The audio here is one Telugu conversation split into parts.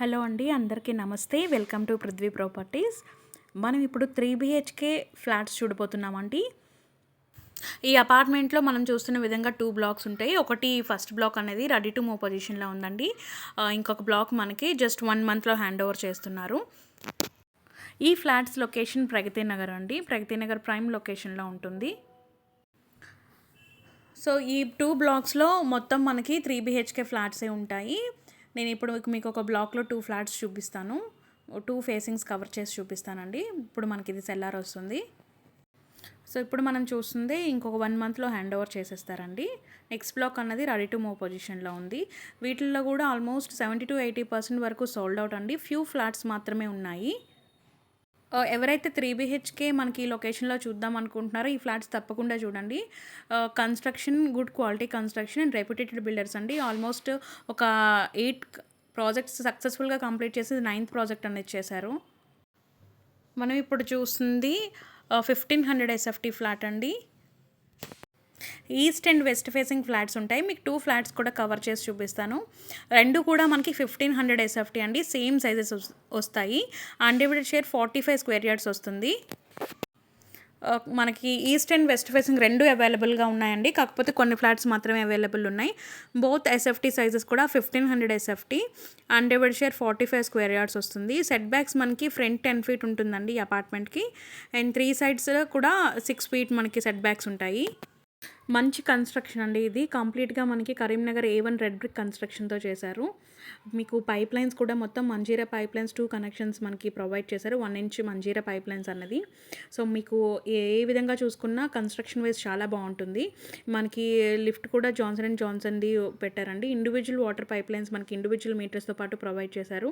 హలో అండి అందరికీ నమస్తే. Welcome to Prithvi properties. మనం ఇప్పుడు త్రీ బిహెచ్కే ఫ్లాట్స్ చూడబోతున్నామండి. ఈ అపార్ట్మెంట్లో మనం చూస్తున్న విధంగా టూ బ్లాక్స్ ఉంటాయి. ఒకటి ఫస్ట్ బ్లాక్ అనేది రెడీ టు మూవ్ పొజిషన్లో ఉందండి. ఇంకొక బ్లాక్ మనకి జస్ట్ వన్ మంత్లో హ్యాండ్ ఓవర్ చేస్తున్నారు. ఈ ఫ్లాట్స్ లొకేషన్ ప్రగతి నగర్ అండి. ప్రగతి నగర్ ప్రైమ్ లొకేషన్లో ఉంటుంది. సో ఈ టూ బ్లాక్స్లో మొత్తం మనకి త్రీ బిహెచ్కే ఫ్లాట్సే ఉంటాయి. నేను ఇప్పుడు మీకు- ఒక బ్లాక్లో టూ ఫ్లాట్స్ చూపిస్తాను. టూ ఫేసింగ్స్ కవర్ చేసి చూపిస్తానండి. ఇప్పుడు మనకి ఇది సెల్లార్ వస్తుంది. సో ఇప్పుడు మనం చూస్తుంది ఇంకొక వన్ మంత్లో హ్యాండ్ ఓవర్ చేసేస్తారండి. నెక్స్ట్ బ్లాక్ అన్నది రెడీ టు మూవ్ పొజిషన్లో ఉంది. వీటిల్లో కూడా almost seventy to eighty percent వరకు సోల్డ్ అవుట్ అండి. ఫ్యూ ఫ్లాట్స్ మాత్రమే ఉన్నాయి. ఎవరైతే త్రీ బిహెచ్కే మనకి ఈ లొకేషన్లో చూద్దాం అనుకుంటున్నారో ఈ ఫ్లాట్స్ తప్పకుండా చూడండి. Construction good quality construction and reputated builders అండి. ఆల్మోస్ట్ ఒక ఎయిట్ ప్రాజెక్ట్స్ సక్సెస్ఫుల్గా కంప్లీట్ చేసి నైన్త్ ప్రాజెక్ట్ అనేది చేశారు. మనం ఇప్పుడు చూస్తుంది ఫిఫ్టీన్ హండ్రెడ్ ఎస్ఎఫ్టీ ఫ్లాట్ అండి. East and west facing flats ఉంటాయి. మీకు టూ ఫ్లాట్స్ కూడా కవర్ చేసి చూపిస్తాను. రెండు కూడా మనకి ఫిఫ్టీన్ హండ్రెడ్ ఎస్ఎఫ్టీ అండి. సేమ్ సైజెస్ వస్తాయి. Undivided share forty five square yards వస్తుంది. మనకి ఈస్ట్ అండ్ వెస్ట్ ఫేసింగ్ రెండు అవైలబుల్గా ఉన్నాయండి. కాకపోతే కొన్ని ఫ్లాట్స్ మాత్రమే అవైలబుల్ ఉన్నాయి. బోత్ ఎస్ఎఫ్టీ సైజెస్ కూడా fifteen hundred SFT undivided share forty five square yards వస్తుంది. సెట్ బ్యాక్స్ మనకి ఫ్రంట్ టెన్ ఫీట్ ఉంటుందండి ఈ అపార్ట్మెంట్కి. అండ్ త్రీ సైడ్స్ కూడా సిక్స్ ఫీట్ మనకి సెట్ బ్యాక్స్ ఉంటాయి. మంచి కన్స్ట్రక్షన్ అండి ఇది. కంప్లీట్గా మనకి Karimnagar A one red brick కన్స్ట్రక్షన్తో చేశారు. మీకు పైప్ లైన్స్ కూడా మొత్తం Manjira pipe lines two connections మనకి ప్రొవైడ్ చేశారు. One inch Manjira pipe lines అన్నది. సో మీకు ఏ విధంగా చూసుకున్నా కన్స్ట్రక్షన్ వైజ్ చాలా బాగుంటుంది. మనకి లిఫ్ట్ కూడా జాన్సన్ అండ్ జాన్సన్ది పెట్టారండి. ఇండివిజువల్ వాటర్ పైప్ లైన్స్ మనకి ఇండివిజువల్ మీటర్స్తో పాటు ప్రొవైడ్ చేశారు.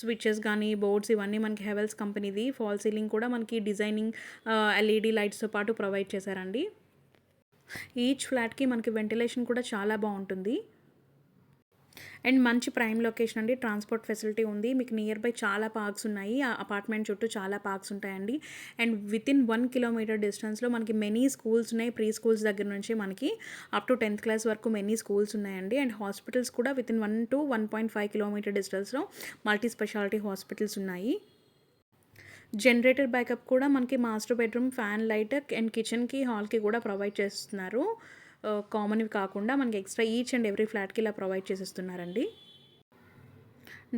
స్విచ్చెస్ కానీ బోర్డ్స్ ఇవన్నీ మనకి హెవెల్స్ కంపెనీది ఫాల్ సీలింగ్ కూడా మనకి డిజైనింగ్ ఎల్ఈడి లైట్స్తో పాటు ప్రొవైడ్ చేశారండి. ఈచ్ ఫ్లాట్కి మనకి వెంటిలేషన్ కూడా చాలా బాగుంటుంది. అండ్ మంచి ప్రైమ్ లొకేషన్ అండి. ట్రాన్స్పోర్ట్ ఫెసిలిటీ ఉంది. మీకు నియర్ బై చాలా పార్క్స్ ఉన్నాయి. ఆ అపార్ట్మెంట్ చుట్టూ చాలా పార్క్స్ ఉంటాయండి. And within one kilometre డిస్టెన్స్లో మనకి మెనీ స్కూల్స్ ఉన్నాయి. ప్రీ స్కూల్స్ దగ్గర నుంచి మనకి అప్ టు టెన్త్ క్లాస్ వరకు మెనీ స్కూల్స్ ఉన్నాయండి. అండ్ హాస్పిటల్స్ కూడా within one to one point five kilometre డిస్టెన్స్లో మల్టీ స్పెషాలిటీ హాస్పిటల్స్ ఉన్నాయి. జనరేటర్ బ్యాకప్ కూడా మనకి master bedroom fan light and కిచెన్కి హాల్కి కూడా ప్రొవైడ్ చేస్తున్నారు. కామన్వి కాకుండా మనకి ఎక్స్ట్రా ఈచ్ అండ్ ఎవ్రీ ఫ్లాట్కి ఇలా ప్రొవైడ్ చేసేస్తున్నారండి.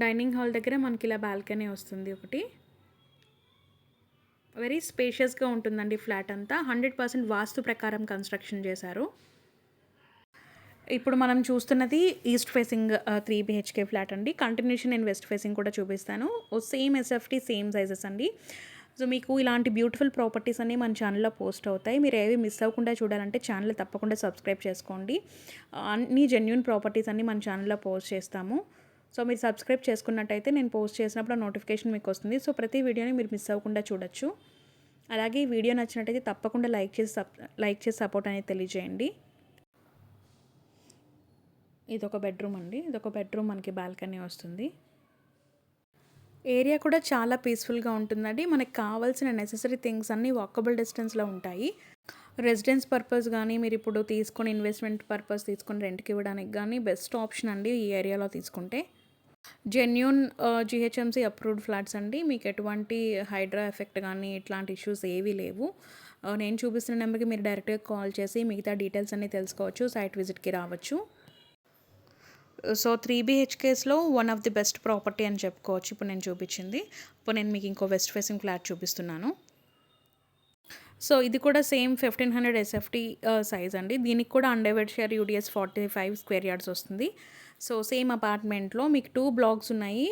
డైనింగ్ హాల్ దగ్గర మనకి ఇలా బాల్కనీ వస్తుంది ఒకటి. వెరీ స్పేషియస్గా ఉంటుందండి ఫ్లాట్ అంతా. హండ్రెడ్ పర్సెంట్ వాస్తు ప్రకారం కన్స్ట్రక్షన్ చేశారు. ఇప్పుడు మనం చూస్తున్నది east facing three BHK flat అండి. కంటిన్యూషన్ నేను వెస్ట్ ఫేసింగ్ కూడా చూపిస్తాను. సేమ్ ఎస్ఎఫ్టీ సేమ్ సైజెస్ అండి. సో మీకు ఇలాంటి బ్యూటిఫుల్ ప్రాపర్టీస్ అన్నీ మన ఛానల్లో పోస్ట్ అవుతాయి. మీరు ఏవి మిస్ అవ్వకుండా చూడాలంటే ఛానల్ తప్పకుండా సబ్స్క్రైబ్ చేసుకోండి. అన్ని జెన్యున్ ప్రాపర్టీస్ అన్నీ మన ఛానల్లో పోస్ట్ చేస్తాము. సో మీరు సబ్స్క్రైబ్ చేసుకున్నట్టయితే నేను పోస్ట్ చేసినప్పుడు నోటిఫికేషన్ మీకు వస్తుంది. సో ప్రతి వీడియోని మీరు మిస్ అవ్వకుండా చూడొచ్చు. అలాగే ఈ వీడియో నచ్చినట్టయితే తప్పకుండా లైక్ చేసి సప్ లైక్ చేసి సపోర్ట్ అనేది తెలియజేయండి. ఇది ఒక బెడ్రూమ్ అండి. ఇది ఒక బెడ్రూమ్ మనకి బాల్కనీ వస్తుంది. ఏరియా కూడా చాలా పీస్ఫుల్గా ఉంటుందండి. మనకి కావాల్సిన నెససరీ థింగ్స్ అన్నీ వాకబుల్ డిస్టెన్స్లో ఉంటాయి. రెసిడెన్స్ పర్పస్ కానీ మీరు ఇప్పుడు తీసుకొని ఇన్వెస్ట్మెంట్ పర్పస్ తీసుకొని రెంట్కి ఇవ్వడానికి కానీ బెస్ట్ ఆప్షన్ అండి ఈ ఏరియాలో తీసుకుంటే. జెన్యున్ జిహెచ్ఎంసీ అప్రూవ్డ్ ఫ్లాట్స్ అండి. మీకు ఎటువంటి హైడ్రా ఎఫెక్ట్ కానీ ఇట్లాంటి ఇష్యూస్ ఏవీ లేవు. Uh, నేను చూపిస్తున్న నెంబర్కి మీరు డైరెక్ట్గా కాల్ చేసి మిగతా డీటెయిల్స్ అన్నీ తెలుసుకోవచ్చు సైట్ విజిట్కి రావచ్చు. So three బిహెచ్కేస్లో one of the best property అని చెప్పుకోవచ్చు. ఇప్పుడు నేను చూపించింది. ఇప్పుడు నేను మీకు ఇంకో వెస్ట్ ఫేసింగ్ ఫ్లాట్ చూపిస్తున్నాను. సో ఇది కూడా same fifteen hundred SFT size అండి. దీనికి కూడా undivided share UDS forty five square yards వస్తుంది. సో సేమ్ అపార్ట్మెంట్లో మీకు టూ బ్లాక్స్ ఉన్నాయి.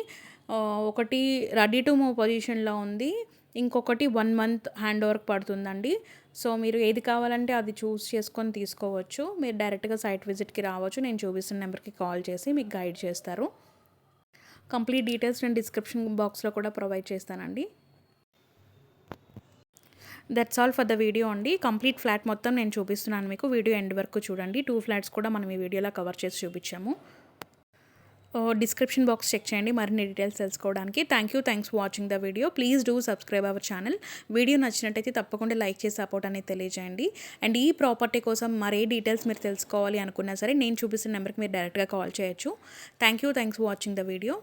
ఒకటి రెడీ టు మూవ్ పొజిషన్లో ఉంది. ఇంకొకటి వన్ మంత్ హ్యాండ్ ఓవర్కి పడుతుందండి. సో మీరు ఏది కావాలంటే అది చూస్ చేసుకొని తీసుకోవచ్చు. మీరు డైరెక్ట్గా సైట్ విజిట్కి రావచ్చు. నేను చూపిస్తున్న నెంబర్కి కాల్ చేసి మీకు గైడ్ చేస్తారు. కంప్లీట్ డీటెయిల్స్ నేను డిస్క్రిప్షన్ బాక్స్లో కూడా ప్రొవైడ్ చేస్తానండి. That's all for the video అండి. కంప్లీట్ ఫ్లాట్ మొత్తం నేను చూపిస్తున్నాను మీకు. వీడియో ఎండ్ వరకు చూడండి. టూ ఫ్లాట్స్ కూడా మనం ఈ వీడియోలో కవర్ చేసి చూపించాము. డిస్క్రిప్షన్ బాక్స్ చెక్ చేయండి. మరిన్ని డీటెయిల్స్ తెలుసుకోవడానికి. Thank you thanks watching the video please do subscribe our channel video నచ్చినట్టయితే తప్పకుండా లైక్ చేసి సపోర్ట్ అనేది తెలియజేయండి. అండ్ ఈ ప్రాపర్టీ కోసం మరే డీటెయిల్స్ మీరు తెలుసుకోవాలి అనుకున్నా సరే నేను చూపిస్తున్న నెంబర్కి మీరు డైరెక్ట్గా కాల్ చేయొచ్చు. Thank you thanks watching the video